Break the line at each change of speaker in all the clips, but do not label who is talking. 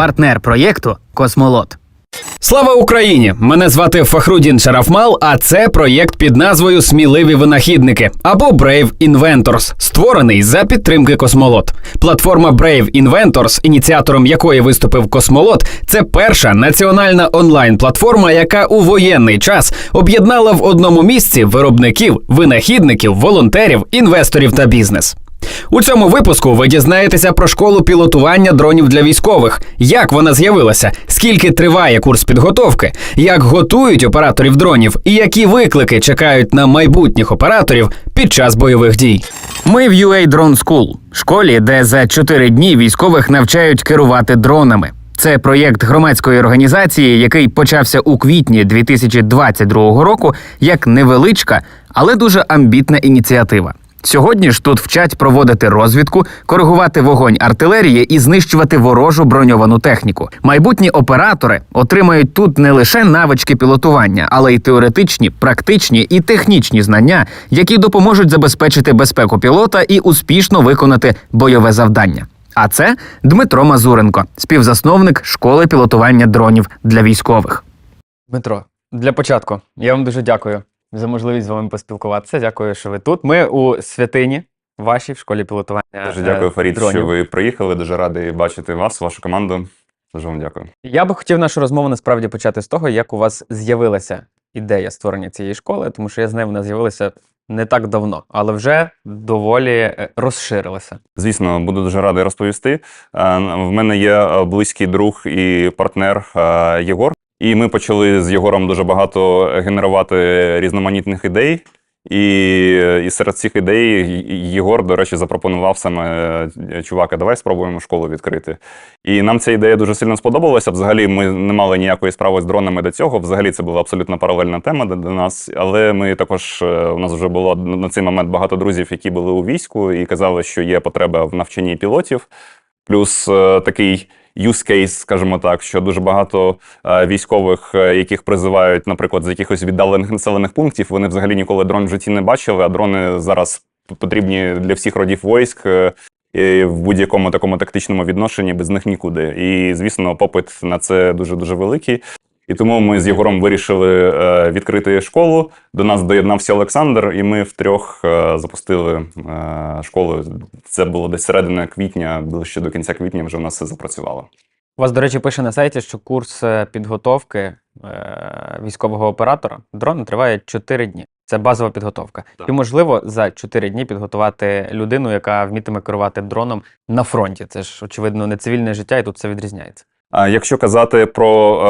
партнер проєкту Космолот.
Слава Україні! Мене звати Фахрудін Шарафмал, а це проєкт під назвою Сміливі винахідники або Brave Inventors, створений за підтримки Космолот. Платформа Brave Inventors, ініціатором якої виступив Космолот, це перша національна онлайн-платформа, яка у воєнний час об'єднала в одному місці виробників, винахідників, волонтерів, інвесторів та бізнес. У цьому випуску ви дізнаєтеся про школу пілотування дронів для військових, як вона з'явилася, скільки триває курс підготовки, як готують операторів дронів і які виклики чекають на майбутніх операторів під час бойових дій.
Ми в UA Drone School, школі, де за 4 дні військових навчають керувати дронами. Це проєкт громадської організації, який почався у квітні 2022 року як невеличка, але дуже амбітна ініціатива. Сьогодні ж тут вчать проводити розвідку, коригувати вогонь артилерії і знищувати ворожу броньовану техніку. Майбутні оператори отримають тут не лише навички пілотування, але й теоретичні, практичні і технічні знання, які допоможуть забезпечити безпеку пілота і успішно виконати бойове завдання. А це Дмитро Мазуренко, співзасновник школи пілотування дронів для військових.
Дмитро, для початку я вам дуже дякую за можливість з вами поспілкуватися. Дякую, що ви тут. Ми у святині вашій в школі пілотування.
Дуже
е,
дякую, Фарід,
дронів.
що ви приїхали. Дуже радий бачити вас, вашу команду. Дуже вам дякую.
Я би хотів нашу розмову насправді почати з того, як у вас з'явилася ідея створення цієї школи, тому що я знаю, вона з'явилася не так давно, але вже доволі е, розширилася.
Звісно, буду дуже радий розповісти. Е, В мене є близький друг і партнер Єгор. І ми почали з Єгором дуже багато генерувати різноманітних ідей. І, і серед цих ідей Єгор, до речі, запропонував саме е, чувака, давай спробуємо школу відкрити. І нам ця ідея дуже сильно сподобалася. Взагалі, ми не мали ніякої справи з дронами до цього. Взагалі, це була абсолютно паралельна тема для нас. Але ми також е, у нас вже було на цей момент багато друзів, які були у війську, і казали, що є потреба в навчанні пілотів. Плюс е, такий use case, скажімо так, що дуже багато е, військових, е, яких призивають, наприклад, з якихось віддалених населених пунктів, вони взагалі ніколи дрон в житті не бачили, а дрони зараз потрібні для всіх родів військ. е, і в будь-якому такому тактичному відношенні без них нікуди. І звісно, попит на це дуже дуже великий. І тому ми з Єгором вирішили е, відкрити школу. До нас доєднався Олександр, і ми втрьох е, запустили е, школу. Це було десь середина квітня, ближче до кінця квітня вже в нас все запрацювало.
У вас, до речі, пише на сайті, що курс підготовки військового оператора дрона триває 4 дні. Це базова підготовка.
Так.
І можливо за 4 дні підготувати людину, яка вмітиме керувати дроном на фронті. Це ж очевидно не цивільне життя, і тут це відрізняється.
Якщо казати про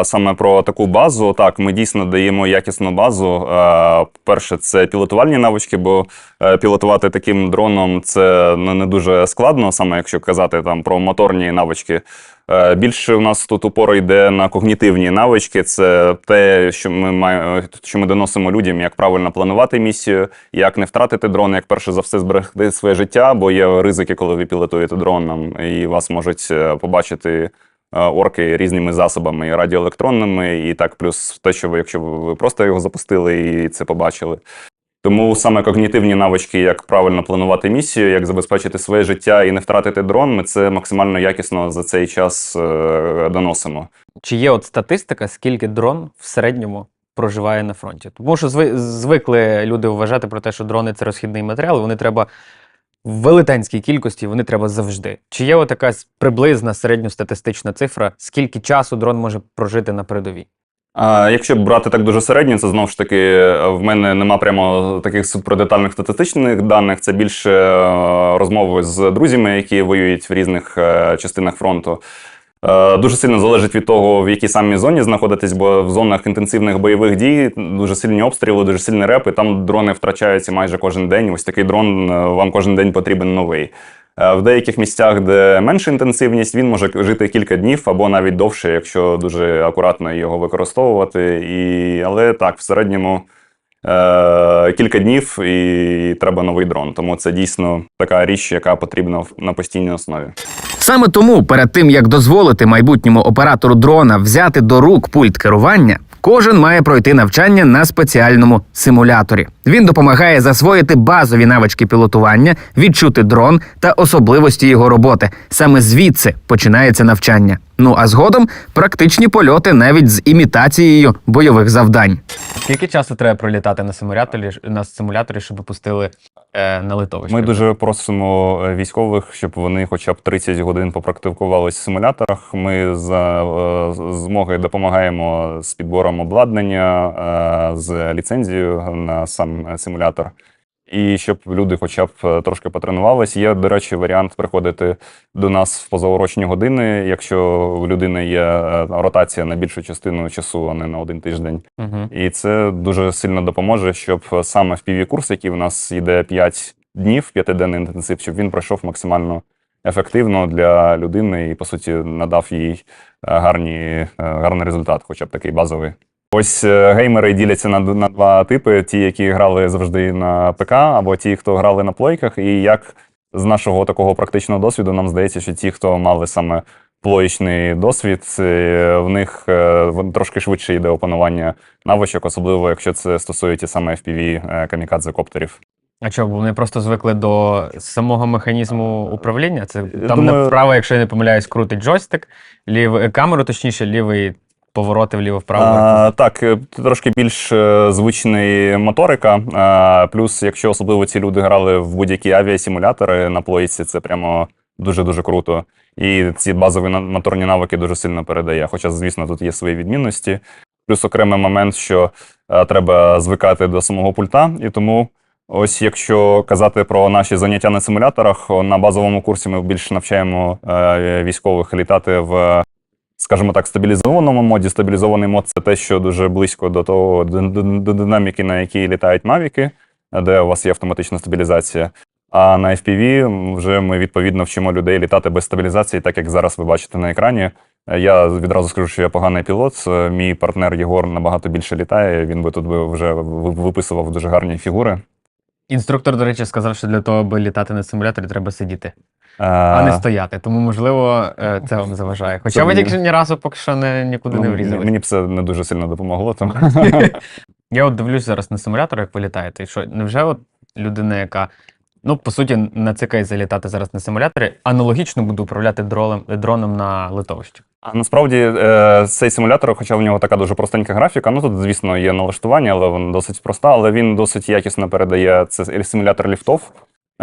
е, саме про таку базу, так ми дійсно даємо якісну базу. Е, перше, це пілотувальні навички, бо е, пілотувати таким дроном це ну, не дуже складно, саме якщо казати там про моторні навички. Е, більше у нас тут упор йде на когнітивні навички. Це те, що ми маємо, що ми доносимо людям, як правильно планувати місію, як не втратити дрон, як перше за все зберегти своє життя, бо є ризики, коли ви пілотуєте дроном, і вас можуть е, побачити е, орки різними засобами, і радіоелектронними, і так, плюс те, що ви, якщо ви просто його запустили і це побачили. Тому саме когнітивні навички, як правильно планувати місію, як забезпечити своє життя і не втратити дрон, ми це максимально якісно за цей час е, доносимо.
Чи є от статистика, скільки дрон в середньому проживає на фронті? Тому що зви- звикли люди вважати про те, що дрони це розхідний матеріал, вони треба в велетенській кількості, вони треба завжди. Чи є от якась приблизна середньостатистична цифра, скільки часу дрон може прожити на передовій?
А якщо брати так дуже середньо, це знову ж таки в мене нема прямо таких супердетальних статистичних даних. Це більше е, розмови з друзями, які воюють в різних е, частинах фронту. Е, Дуже сильно залежить від того, в якій самій зоні знаходитесь, бо в зонах інтенсивних бойових дій дуже сильні обстріли, дуже сильні репи. Там дрони втрачаються майже кожен день. Ось такий дрон вам кожен день потрібен новий. Е, В деяких місцях, де менша інтенсивність, він може жити кілька днів або навіть довше, якщо дуже акуратно його використовувати. І... Але так, в середньому е, кілька днів і треба новий дрон. Тому це дійсно така річ, яка потрібна на постійній основі.
Саме тому, перед тим як дозволити майбутньому оператору дрона взяти до рук пульт керування, кожен має пройти навчання на спеціальному симуляторі. Він допомагає засвоїти базові навички пілотування, відчути дрон та особливості його роботи. Саме звідси починається навчання. Ну а згодом практичні польоти навіть з імітацією бойових завдань.
Скільки часу треба пролітати на симуляторі, на симуляторі, щоб пустили е, на литовище?
Ми дуже просимо е, військових, щоб вони хоча б 30 годин попрактикувались в симуляторах. Ми за е, змоги допомагаємо з підбором обладнання, е, з ліцензією на сам е, симулятор. І щоб люди хоча б е, трошки потренувались. Є, до речі, варіант приходити до нас в позаурочні години, якщо у людини є е, ротація на більшу частину часу, а не на один тиждень.
Угу.
І це дуже сильно допоможе, щоб саме в піві курс, який у нас йде 5 днів, п'ятиденний інтенсив, щоб він пройшов максимально ефективно для людини і, по суті, надав їй е, гарні, е, гарний результат, хоча б такий базовий. Ось е, геймери діляться на, на два типи: ті, які грали завжди на ПК, або ті, хто грали на плойках. І як з нашого такого практичного досвіду, нам здається, що ті, хто мали саме плоєчний досвід, е, в них е, трошки швидше йде опанування навичок, особливо якщо це стосується саме FPV камікадзе коптерів.
А чого, бо вони просто звикли до самого механізму управління? Це там
думаю-
направо, якщо я не помиляюсь, крутить джойстик, лів... камеру, точніше, лівий повороти вліво-вправо.
Так, е, трошки більш е, звичний моторика. А, плюс, якщо особливо ці люди грали в будь-які авіасимулятори на плойці, це прямо дуже-дуже круто. І ці базові моторні навики дуже сильно передає. Хоча, звісно, тут є свої відмінності. Плюс окремий момент, що е, треба звикати до самого пульта, і тому. Ось якщо казати про наші заняття на симуляторах, на базовому курсі ми більше навчаємо військових літати в скажімо так, стабілізованому моді. Стабілізований мод це те, що дуже близько до того до, динаміки, на якій літають мавіки, де у вас є автоматична стабілізація. А на FPV вже ми відповідно вчимо людей літати без стабілізації, так як зараз ви бачите на екрані. Я відразу скажу, що я поганий пілот. Е, Мій партнер Єгор набагато більше літає. Він би тут би вже виписував дуже гарні фігури.
Інструктор, до речі, сказав, що для того, аби літати на симуляторі, треба сидіти, а не стояти. Тому, можливо, е, це вам заважає. Хоча ви тільки ні разу поки що не, нікуди не
ну,
врізали.
Мені б це не дуже сильно допомогло. Тому.
Я от дивлюсь зараз на симулятор, як ви літаєте. І що, невже от людина, яка, ну, по суті, нацикає залітати зараз на симуляторі, аналогічно буде управляти дроном, дроном на литовищі?
А насправді е, цей симулятор, хоча в нього така дуже простенька графіка, ну тут, звісно, є налаштування, але вона досить проста, але він досить якісно передає це симулятор ліфтов.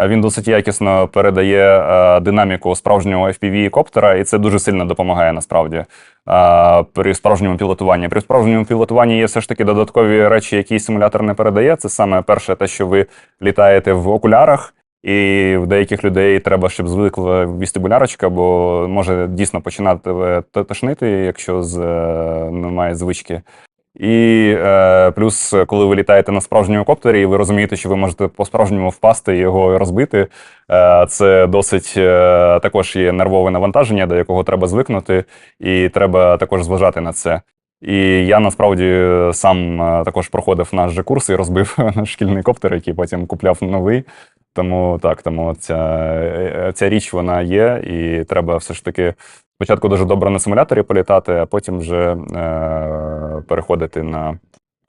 Він досить якісно передає е, динаміку справжнього FPV коптера, і це дуже сильно допомагає насправді е, при справжньому пілотуванні. При справжньому пілотуванні є все ж таки додаткові речі, які симулятор не передає. Це саме перше, те, що ви літаєте в окулярах. І в деяких людей треба, щоб звикла вістибулярочка, бо може дійсно починати е, тошнити, якщо з, немає звички. І е, плюс, коли ви літаєте на справжньому коптері, і ви розумієте, що ви можете по-справжньому впасти і його розбити. Е, це досить е, також є нервове навантаження, до якого треба звикнути, і треба також зважати на це. І я насправді сам е, також проходив наш же курс і розбив наш шкільний коптер, який потім купляв новий. Тому так, тому ця, е, ця річ вона є, і треба все ж таки спочатку дуже добре на симуляторі політати, а потім вже е, переходити на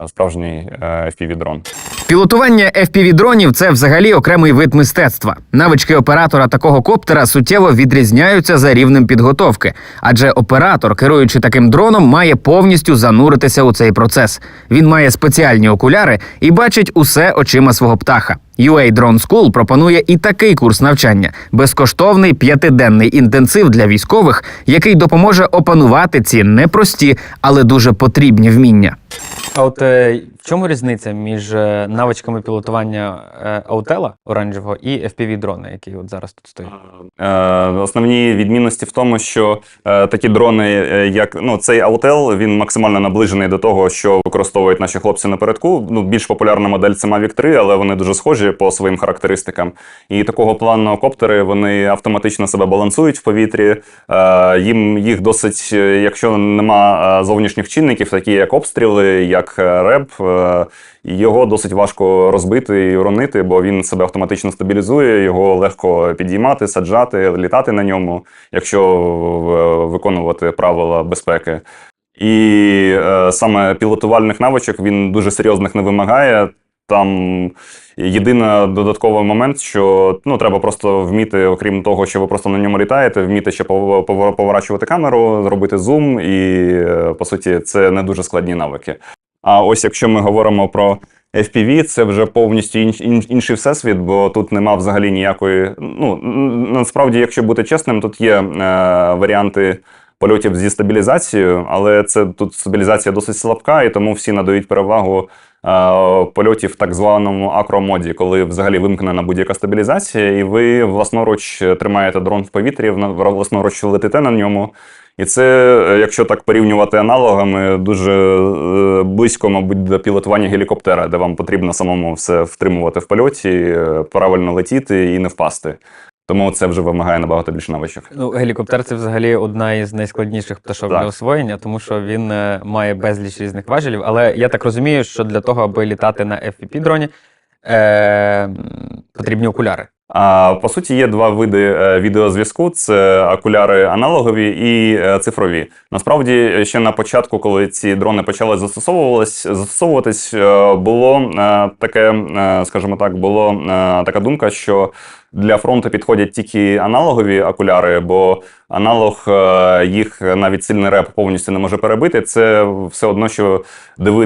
справжній е, FPV-дрон.
Пілотування FPV-дронів – це взагалі окремий вид мистецтва. Навички оператора такого коптера суттєво відрізняються за рівнем підготовки, адже оператор, керуючи таким дроном, має повністю зануритися у цей процес. Він має спеціальні окуляри і бачить усе очима свого птаха. UA Drone School пропонує і такий курс навчання безкоштовний п'ятиденний інтенсив для військових, який допоможе опанувати ці непрості, але дуже потрібні вміння.
А от е, в чому різниця між е, навичками пілотування аутела оранжевого і FPV-дрона, який от зараз тут стоїть?
Е, Основні відмінності в тому, що е, такі дрони, як ну, цей Autel, він максимально наближений до того, що використовують наші хлопці напередку. Ну, більш популярна модель це Mavic 3, але вони дуже схожі по своїм характеристикам. І такого плану коптери вони автоматично себе балансують в повітрі. Їм їх досить, якщо нема зовнішніх чинників, такі як обстріли, як реп. Е, його досить важко розбити і уронити, бо він себе автоматично стабілізує, його легко підіймати, саджати, літати на ньому, якщо е, виконувати правила безпеки. І е, саме пілотувальних навичок він дуже серйозних не вимагає. Там єдиний додатковий момент, що ну, треба просто вміти, окрім того, що ви просто на ньому літаєте, вміти ще пов- пов- поворачувати камеру, зробити зум, і по суті, це не дуже складні навики. А ось якщо ми говоримо про FPV, це вже повністю інш, інш- інший всесвіт, бо тут нема взагалі ніякої. Ну насправді, якщо бути чесним, тут є е, варіанти польотів зі стабілізацією, але це тут стабілізація досить слабка, і тому всі надають перевагу е, польотів в так званому акромоді, коли взагалі вимкнена будь-яка стабілізація, і ви власноруч тримаєте дрон в повітрі, власноруч летите на ньому. І це, е, якщо так порівнювати аналогами, дуже е, близько, мабуть, до пілотування гелікоптера, де вам потрібно самому все втримувати в польоті, е, правильно летіти і не впасти. Тому це вже вимагає набагато більше навичок.
Ну, гелікоптер це взагалі одна із найскладніших пташок
Так.
для освоєння, тому що він має безліч різних важелів. Але я так розумію, що для того, аби літати на FPV дроні, е, потрібні окуляри.
По суті, є два види е, відеозв'язку: це окуляри аналогові і е, цифрові. Насправді, ще на початку, коли ці дрони почали застосовуватись, е, було таке, скажімо так, було така думка, що для фронту підходять тільки аналогові окуляри, бо аналог е, їх навіть сильний реп повністю не може перебити. Це все одно, що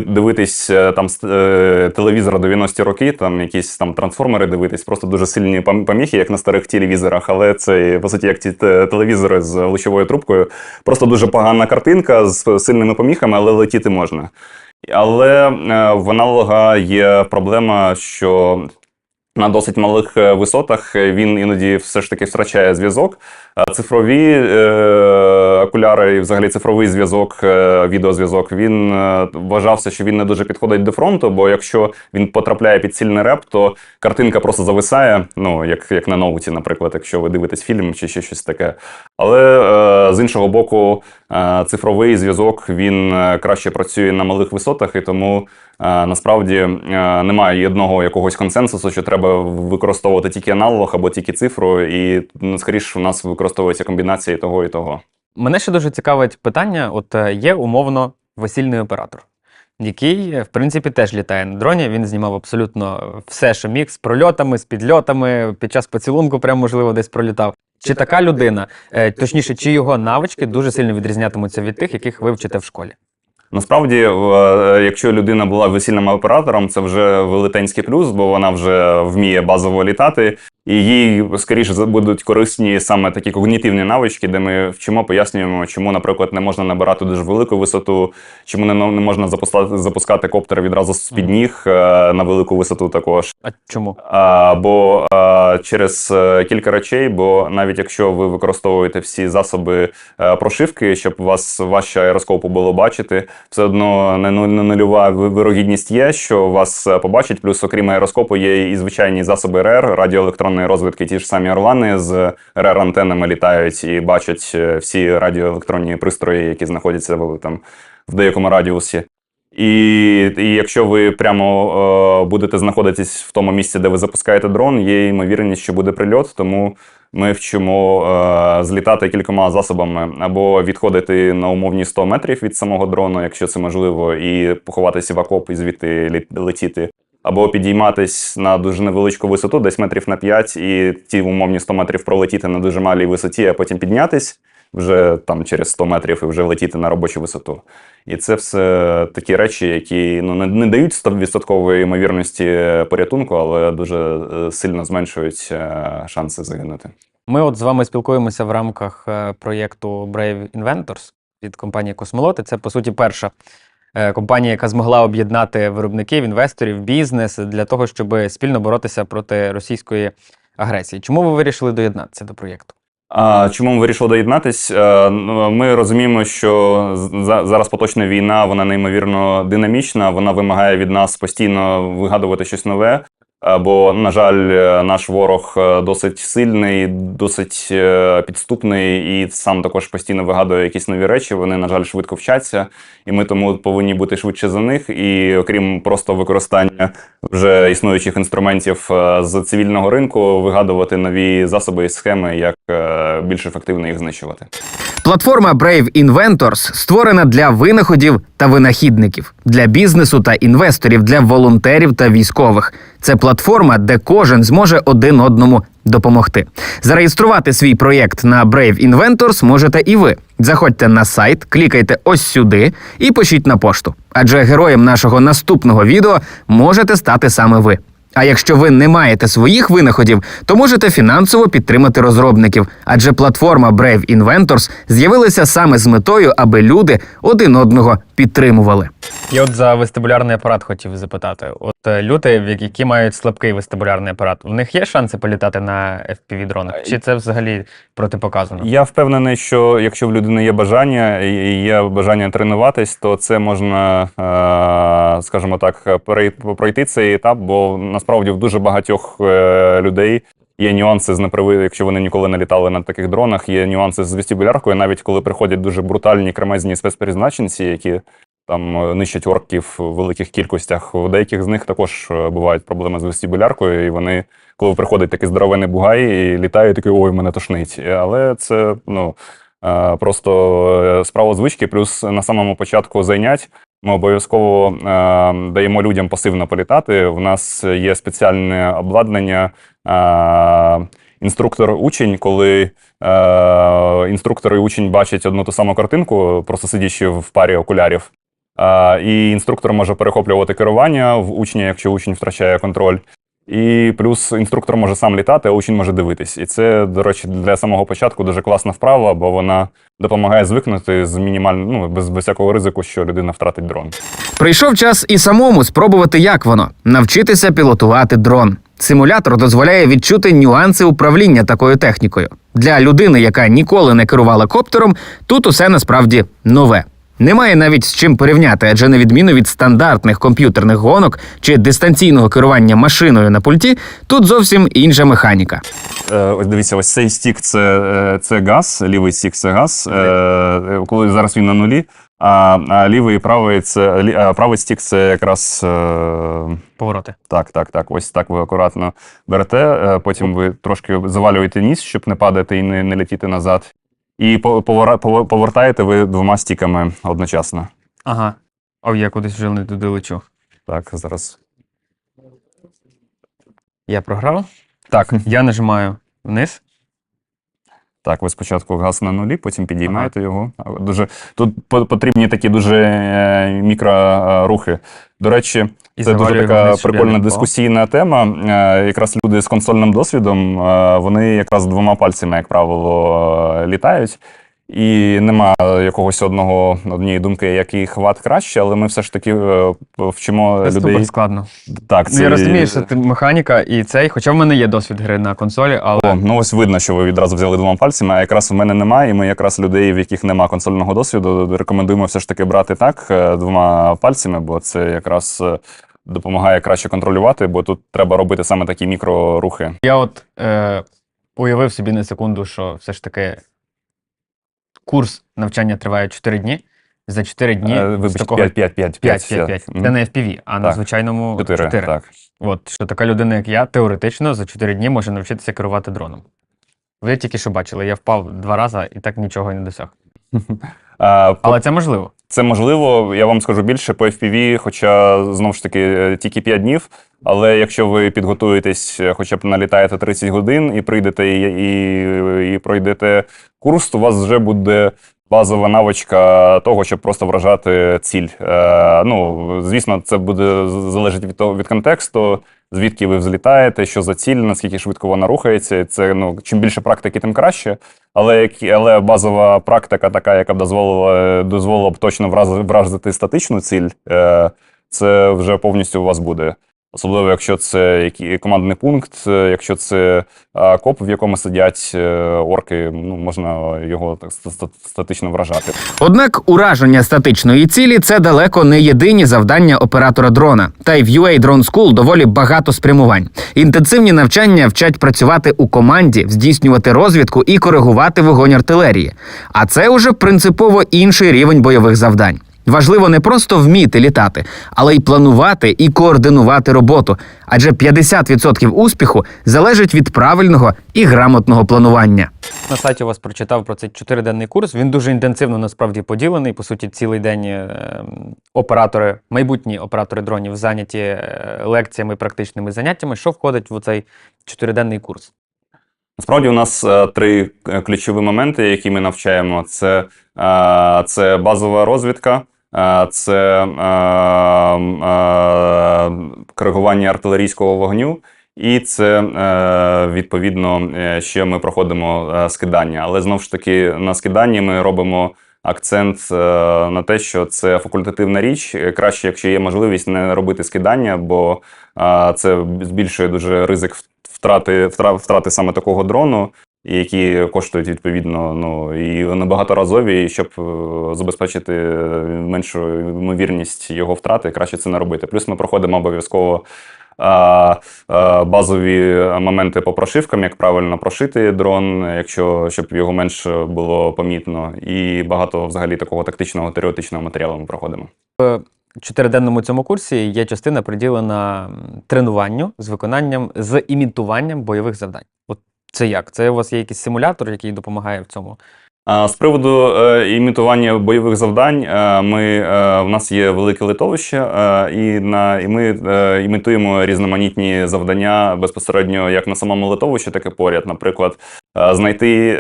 дивитись е, там е, телевізор 90-ті роки, там якісь там трансформери дивитись, просто дуже сильні поміхи, як на старих телевізорах, але це по суті як ті телевізори з лучовою трубкою. Просто дуже погана картинка з сильними поміхами, але летіти можна. Але в аналога є проблема, що на досить малих е, висотах е, він іноді все ж таки втрачає зв'язок. Цифрові е, окуляри і взагалі цифровий зв'язок, е, відеозв'язок, він е, вважався, що він не дуже підходить до фронту, бо якщо він потрапляє під сильний реп, то картинка просто зависає, ну як, як на ноуті, наприклад, якщо ви дивитесь фільм чи ще щось таке. Але е, з іншого боку, цифровий зв'язок він краще працює на малих висотах, і тому насправді немає одного якогось консенсусу, що треба використовувати тільки аналог або тільки цифру, і ну, скоріше у нас використовується комбінація того і того.
Мене ще дуже цікавить питання: от е, є умовно весільний оператор, який, е, в принципі, теж літає на дроні. Він знімав абсолютно все, що міг, з прольотами, з підльотами, під час поцілунку, прям можливо, десь пролітав. Чи така людина, е, точніше, чи його навички дуже сильно відрізнятимуться від тих, яких ви вчите в школі?
Насправді, якщо людина була весільним оператором, це вже велетенський плюс, бо вона вже вміє базово літати, і їй скоріше будуть корисні саме такі когнітивні навички, де ми вчимо, пояснюємо, чому, наприклад, не можна набирати дуже велику висоту, чому не, не можна запускати, запускати коптер відразу з під ніг е, на велику висоту також.
А чому?
А, бо а, через е, кілька речей, бо навіть якщо ви використовуєте всі засоби е, прошивки, щоб вас важче аероскопу було бачити, все одно не, ну- нульова вирогідність є, що вас е, побачать. Плюс, окрім аероскопу, є і звичайні засоби РР, радіоелектронної розвідки. Ті ж самі орлани з РР антеннами літають і бачать е, всі радіоелектронні пристрої, які знаходяться там в деякому радіусі. І, і якщо ви прямо е, будете знаходитись в тому місці, де ви запускаєте дрон, є ймовірність, що буде прильот. Тому ми вчимо е, злітати кількома засобами або відходити на умовні 100 метрів від самого дрону, якщо це можливо, і поховатися в окоп і звідти лі- летіти. Або підійматись на дуже невеличку висоту, десь метрів на 5, і ті умовні 100 метрів пролетіти на дуже малій висоті, а потім піднятись вже там через 100 метрів і вже летіти на робочу висоту. І це все такі речі, які ну, не, не дають 100% ймовірності порятунку, але дуже е, сильно зменшують е, шанси загинути.
Ми от з вами спілкуємося в рамках е, проєкту Brave Inventors від компанії Космолоти. Це, по суті, перша компанія, яка змогла об'єднати виробників, інвесторів, бізнес для того, щоб спільно боротися проти російської агресії. Чому ви вирішили доєднатися до проєкту?
Чому ми вирішили доєднатись? Е, ну, Ми розуміємо, що зараз поточна війна, вона неймовірно динамічна, вона вимагає від нас постійно вигадувати щось нове. Бо, на жаль, е, наш ворог е, досить сильний, досить е, підступний і сам також постійно вигадує якісь нові речі. Вони, на жаль, швидко вчаться, і ми тому повинні бути швидше за них. І окрім просто використання вже існуючих інструментів з цивільного ринку, вигадувати нові засоби і схеми, як більш ефективно їх знищувати.
Платформа Brave Inventors створена для винаходів та винахідників, для бізнесу та інвесторів, для волонтерів та військових. Це платформа, де кожен зможе один одному допомогти. Зареєструвати свій проєкт на Brave Inventors можете і ви. Заходьте на сайт, клікайте ось сюди і пишіть на пошту. Адже героєм нашого наступного відео можете стати саме ви. А якщо ви не маєте своїх винаходів, то можете фінансово підтримати розробників, адже платформа Brave Inventors з'явилася саме з метою, аби люди один одного підтримували.
Я от за вестибулярний апарат хотів запитати. От е, люди, в які- мають слабкий вестибулярний апарат, в них є шанси політати на fpv дронах? Чи це взагалі протипоказано?
Я впевнений, що якщо в людини є бажання і є бажання тренуватись, то це можна, е, скажімо так, пройти цей етап, бо насправді в дуже багатьох е, людей. Є нюанси з неприви, якщо вони ніколи не літали на таких дронах. Є нюанси з вестибуляркою, навіть коли приходять дуже брутальні кремезні спецпризначенці, які там е, нищать орків в великих кількостях. У деяких з них також е, бувають проблеми з вестибуляркою, і вони, коли приходить такий здоровений бугай і літає, такий ой, мене тошнить. Але це ну е, просто справа звички. Плюс на самому початку зайнять. Ми обов'язково е, даємо людям пасивно політати. У нас є спеціальне обладнання. Інструктор-учень, коли е, інструктор і учень бачать одну ту саму картинку, просто сидячи в парі окулярів. І інструктор може перехоплювати керування в учня, якщо учень втрачає контроль. І плюс інструктор може сам літати, а учень може дивитись. І це, до речі, для самого початку дуже класна вправа, бо вона допомагає звикнути з мінімальним, ну, без, без всякого ризику, що людина втратить дрон.
Прийшов час і самому спробувати, як воно навчитися пілотувати дрон. Симулятор дозволяє відчути нюанси управління такою технікою. Для людини, яка ніколи не керувала коптером, тут усе насправді нове. Немає навіть з чим порівняти, адже на відміну від стандартних комп'ютерних гонок чи дистанційного керування машиною на пульті, тут зовсім інша механіка.
Е, Ось дивіться, ось цей стік це, е, це газ, лівий стік це газ, е, коли зараз він на нулі, а, а лівий і правий це лі- а, правий стік це якраз е,
Повороти.
так, так, так. Ось так ви акуратно берете. е, Потім ви трошки завалюєте ніс, щоб не падати і не, не летіти назад. І повертаєте ви двома стіками одночасно.
Ага. А я кудись вже не туди лечу.
Так, зараз.
Я програв. Так, я нажимаю вниз.
Так, ви спочатку газ на нулі, потім підіймаєте його. Дуже, тут потрібні такі дуже е, мікрорухи. До речі,
І
це дуже така прикольна дискусійна тема. Е, Якраз люди з консольним досвідом, е, вони якраз двома пальцями, як правило, е, літають. І нема якогось одного однієї думки, який хват краще, але ми все ж таки е, вчимо
Це
людей.
супер складно.
Так,
Ну, я розумію, що ти механіка і цей, хоча в мене є досвід гри на консолі, але
О, ну ось видно, що ви відразу взяли двома пальцями, а якраз у мене немає, і ми якраз людей, в яких немає консольного досвіду, рекомендуємо все ж таки брати так е, двома пальцями, бо це якраз е, допомагає краще контролювати, бо тут треба робити саме такі мікрорухи.
я от е, уявив собі на секунду, що все ж таки курс навчання триває 4 дні. За 4 дні з
Вибач,
такого
5, 5, 5,
5, 5, 5. Це не FPV, а на звичайному
4,
4.
так.
От, що така людина, як я, теоретично за 4 дні може навчитися керувати дроном. Ви тільки що бачили, я впав два рази і так нічого й не досяг.
По-
Але це можливо.
Це можливо, я вам скажу більше по FPV, хоча знову ж таки е, тільки 5 днів. Але якщо ви підготуєтесь, е, хоча б налітаєте 30 годин і прийдете і, і, і пройдете курс, то у вас вже буде базова навичка того, щоб просто вражати ціль. Е, ну, звісно, це буде з- залежить від того від контексту, звідки ви взлітаєте, що за ціль, наскільки швидко вона рухається. Це ну чим більше практики, тим краще. Але але базова практика, така, яка б дозволила дозволила б точно вразити статичну ціль, е, це вже повністю у вас буде. Особливо, якщо це командний пункт, е, якщо це е, коп, в якому сидять е, орки, ну можна його так ста- ста- статично вражати.
Однак ураження статичної цілі це далеко не єдині завдання оператора дрона. Та й в UA Drone School доволі багато спрямувань. Інтенсивні навчання вчать працювати у команді, здійснювати розвідку і коригувати вогонь артилерії. А це уже принципово інший рівень бойових завдань. Важливо не просто вміти літати, але й планувати і координувати роботу, адже 50% успіху залежить від правильного і грамотного планування.
На сайті у вас прочитав про цей чотириденний курс. Він дуже інтенсивно насправді поділений. По суті, цілий день е, оператори, майбутні оператори дронів зайняті е, лекціями, практичними заняттями. Що входить в цей чотириденний курс?
Насправді, у нас е, три ключові моменти, які ми навчаємо: це, це базова розвідка, це е, е, коригування артилерійського вогню. І це е, відповідно е, ще ми проходимо е, скидання. Але знову ж таки на скиданні ми робимо акцент е, на те, що це факультативна річ. Е, Краще, якщо є можливість, не робити скидання, бо е, це збільшує дуже ризик втрати, втрати саме такого дрону, які коштують відповідно ну і набагаторазові, і щоб е, забезпечити е, меншу ймовірність його втрати, краще це не робити. Плюс ми проходимо обов'язково. а, а, Базові моменти по прошивкам, як правильно прошити дрон, якщо щоб його менше було помітно, і багато взагалі такого тактичного теоретичного матеріалу ми проходимо.
В чотириденному цьому курсі є частина приділена тренуванню з виконанням з імітуванням бойових завдань. От це як? Це у вас є якийсь симулятор, який допомагає в цьому?
З приводу е, імітування бойових завдань, е, ми, е, в нас є велике литовище, і, на, і ми імітуємо різноманітні завдання безпосередньо як на самому литовищі, так і поряд. Наприклад, знайти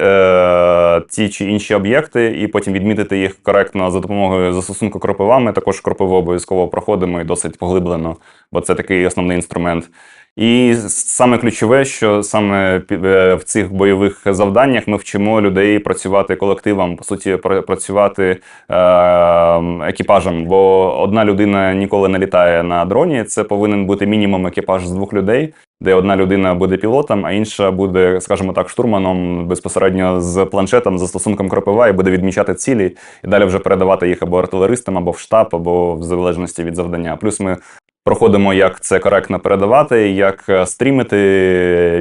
ті чи інші об'єкти і потім відмітити їх коректно за допомогою застосунку кропива. Ми також кропиву обов'язково проходимо і досить поглиблено, бо це такий основний інструмент. І саме ключове, що саме е, в цих бойових завданнях ми вчимо людей працювати колективом, по суті, пра- працювати е, екіпажем. Бо одна людина ніколи не літає на дроні. Це повинен бути мінімум екіпаж з двох людей, де одна людина буде пілотом, а інша буде, скажімо так, штурманом безпосередньо з планшетом, застосунком кропива, і буде відмічати цілі, і далі вже передавати їх або артилеристам, або в штаб, або в залежності від завдання. Плюс ми проходимо, як це коректно передавати, як е, стрімити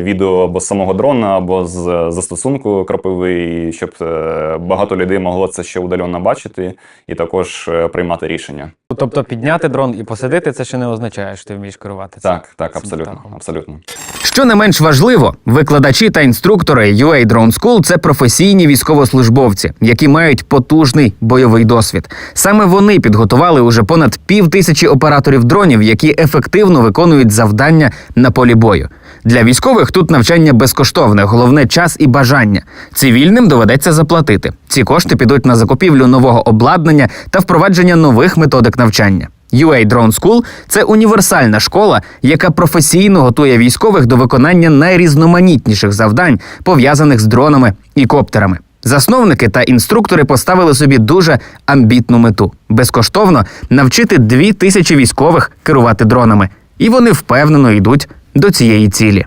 відео або з самого дрона, або з застосунку кропивий, щоб е, багато людей могло це ще удаленно бачити і також е, приймати рішення.
Тобто підняти дрон і посадити, це ще не означає, що ти вмієш керувати цим.
Так, так, абсолютно,
птахом.
абсолютно.
Що не менш важливо, викладачі та інструктори UA Drone School – це професійні військовослужбовці, які мають потужний бойовий досвід. Саме вони підготували уже понад пів тисячі операторів дронів, які ефективно виконують завдання на полі бою. Для військових тут навчання безкоштовне, головне час і бажання. Цивільним доведеться заплатити. Ці кошти підуть на закупівлю нового обладнання та впровадження нових методик навчання. UA Drone School – це універсальна школа, яка професійно готує військових до виконання найрізноманітніших завдань, пов'язаних з дронами і коптерами. Засновники та інструктори поставили собі дуже амбітну мету безкоштовно навчити дві тисячі військових керувати дронами, і вони впевнено йдуть до цієї цілі.